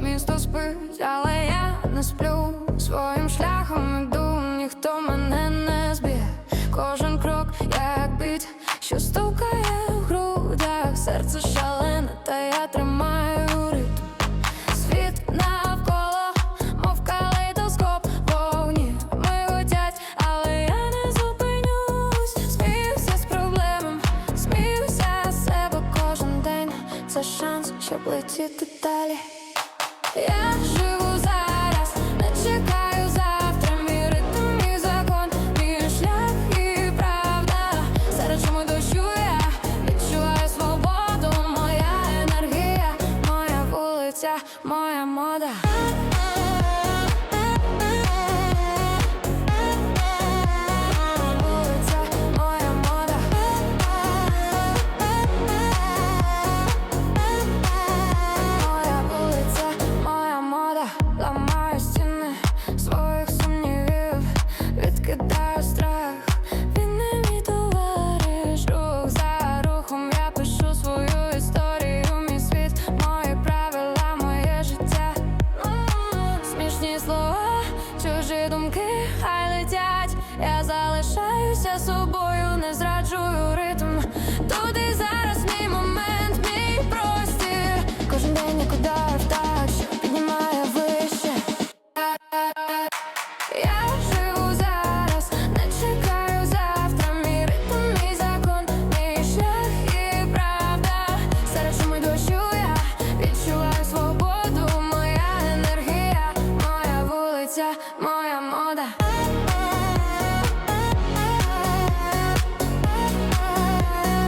місто спить, але я не сплю. Своїм шляхом іду, ніхто мене не зб'є. Кожен крок, як бить, що стукає в грудях, серце шалене, та я тримаю ритм. Світ навколо, мов калейдоскоп, вогні миготять, але я не зупинюсь. Сміюся з проблемами, сміюся з себе кожен день. Це шанс, щоб летіти далі. Я живу зараз, не чекаю завтра. Мій ритм, мій закон, мій шлях і правда. Серед шуму дощу я відчуваю свободу. Моя енергія, моя вулиця, моя мода. Відкидаю страх, він не мій за рухом я пишу свою історію, мій світ, мої правила, моє життя. Смішні слова, чужі думки, хай летять. Я залишаюся собою, не зраджую ритм. Моя моя мода.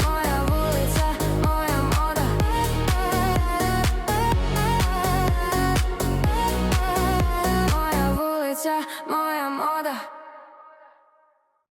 Моя вулиця, моя мода. Моя вулиця, моя